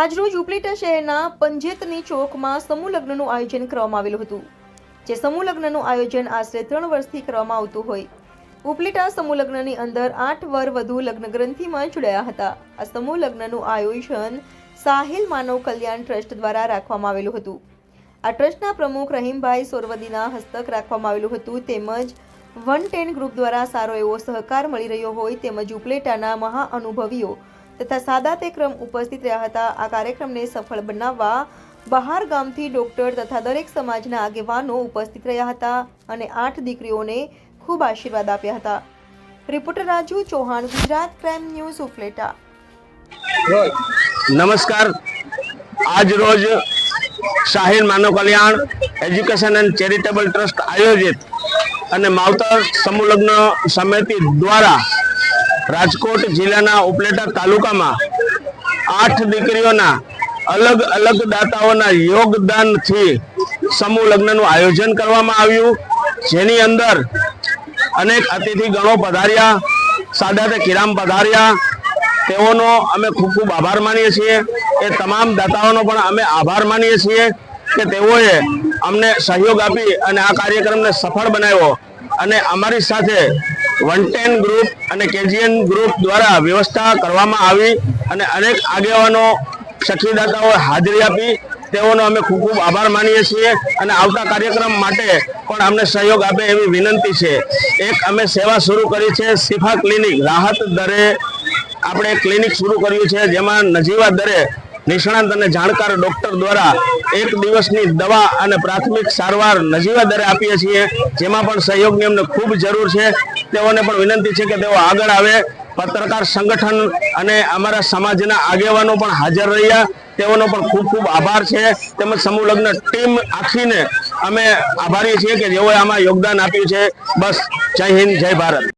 આજરોજ ઉપલેટા શહેરના પંજેતની ચોકમાં સમૂહ લગ્નનું આયોજન કરવામાં આવેલું હતું, જે સમૂહ લગ્નનું આયોજન આશરે ત્રણ વર્ષથી કરવામાં આવતું હોય. ઉપલેટા સમૂહ લગ્નની અંદર આઠ વર વધુ લગ્ન ગ્રંથિમાં જોડાયા હતા. આ સમૂહ લગ્નનું આયોજન સાહિલ માનવ કલ્યાણ ટ્રસ્ટ દ્વારા રાખવામાં આવેલું હતું. આ ટ્રસ્ટના પ્રમુખ રહીમભાઈ સોરવદીના હસ્તક રાખવામાં આવેલું હતું, તેમજ વન ટેન ગ્રુપ દ્વારા સારો એવો સહકાર મળી રહ્યો હોય, તેમજ ઉપલેટાના મહાઅનુભવીઓ તથા સાદાતે ક્રમ ઉપસ્થિત રહ્યા હતા. આ કાર્યક્રમને સફળ બનાવવા બહાર ગામથી ડોક્ટર તથા દરેક સમાજના આગેવાનો ઉપસ્થિત રહ્યા હતા અને આઠ દીકરીઓને ખૂબ આશીર્વાદ આપ્યા હતા. Reporter Raju Chauhan, Gujarat crime news Upleta નમસ્કાર. આજ રોજ Shaheen Manav Kalyan education and charitable trust આયોજિત અને માવતર સમૂહ લગ્ન સમિતિ દ્વારા રાજકોટ જિલ્લાના ઉપલેટા તાલુકામાં આઠ દીકરીઓના અલગ અલગ દાતાઓના યોગદાનથી સમૂહ લગ્નનું આયોજન કરવામાં આવ્યું. જેની અંદર અનેક અતિથિ ગણો પધાર્યા. સાદાતે કિરામ પધાર્યા. તેઓનો અમે ખૂબ ખૂબ આભાર માનીએ છીએ. એ તમામ દાતાઓનો પણ અમે આભાર માનીએ છીએ કે તેઓએ અમને સહયોગ આપી અને આ કાર્યક્રમને સફળ બનાવ્યો. અને અમારી સાથે વન ટેન ગ્રુપ અને કેજીએન ગ્રુપ દ્વારા વ્યવસ્થા કરવામાં આવી અને અનેક આગેવાનો, સખીદાતાઓએ હાજરી આપી. તેઓનો અમે ખૂબ ખૂબ આભાર માનીએ છીએ અને આવતા કાર્યક્રમ માટે પણ અમને સહયોગ આપે એવી વિનંતી છે. એક અમે સેવા શરૂ કરી છે, સિફા ક્લિનિક. રાહત દરે આપણે ક્લિનિક શરૂ કર્યું છે, જેમાં નજીવા દરે નિષ્ણાંત અને જાણકાર ડોક્ટર દ્વારા એક દિવસની દવા અને પ્રાથમિક સારવાર નજીવા દરે આપીએ છીએ, જેમાં પણ સહયોગની અમને ખૂબ જરૂર છે. તેઓને પણ વિનંતી છે કે તેઓ આગળ આવે. પત્રકાર સંગઠન અને અમારા સમાજના આગેવાનો પણ હાજર રહ્યા. તેઓનો પણ ખૂબ ખૂબ આભાર છે. તેમજ સમૂહ લગ્ન ટીમ આખીને અમે આભારી છીએ કે જેઓએ આમાં યોગદાન આપ્યું છે. બસ જય હિન્દ, જય ભારત.